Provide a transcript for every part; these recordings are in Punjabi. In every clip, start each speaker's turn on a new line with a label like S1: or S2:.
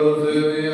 S1: Hallelujah.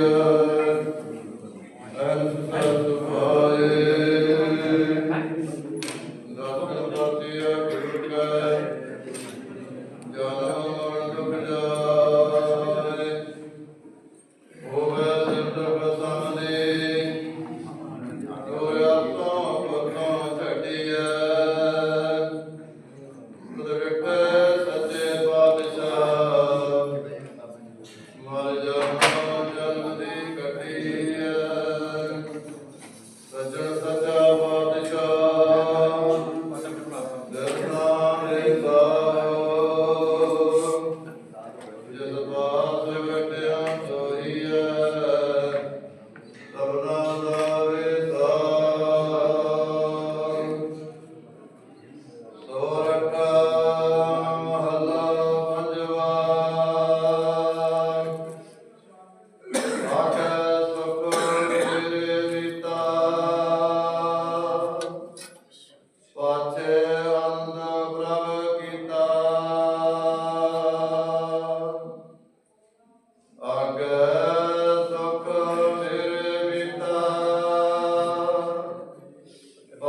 S1: the Lord.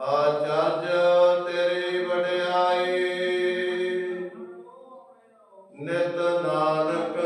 S1: ਆਚਰਜ ਤੇਰੀ ਵਡਿਆਈ ਨਿਤ ਨਾਨਕ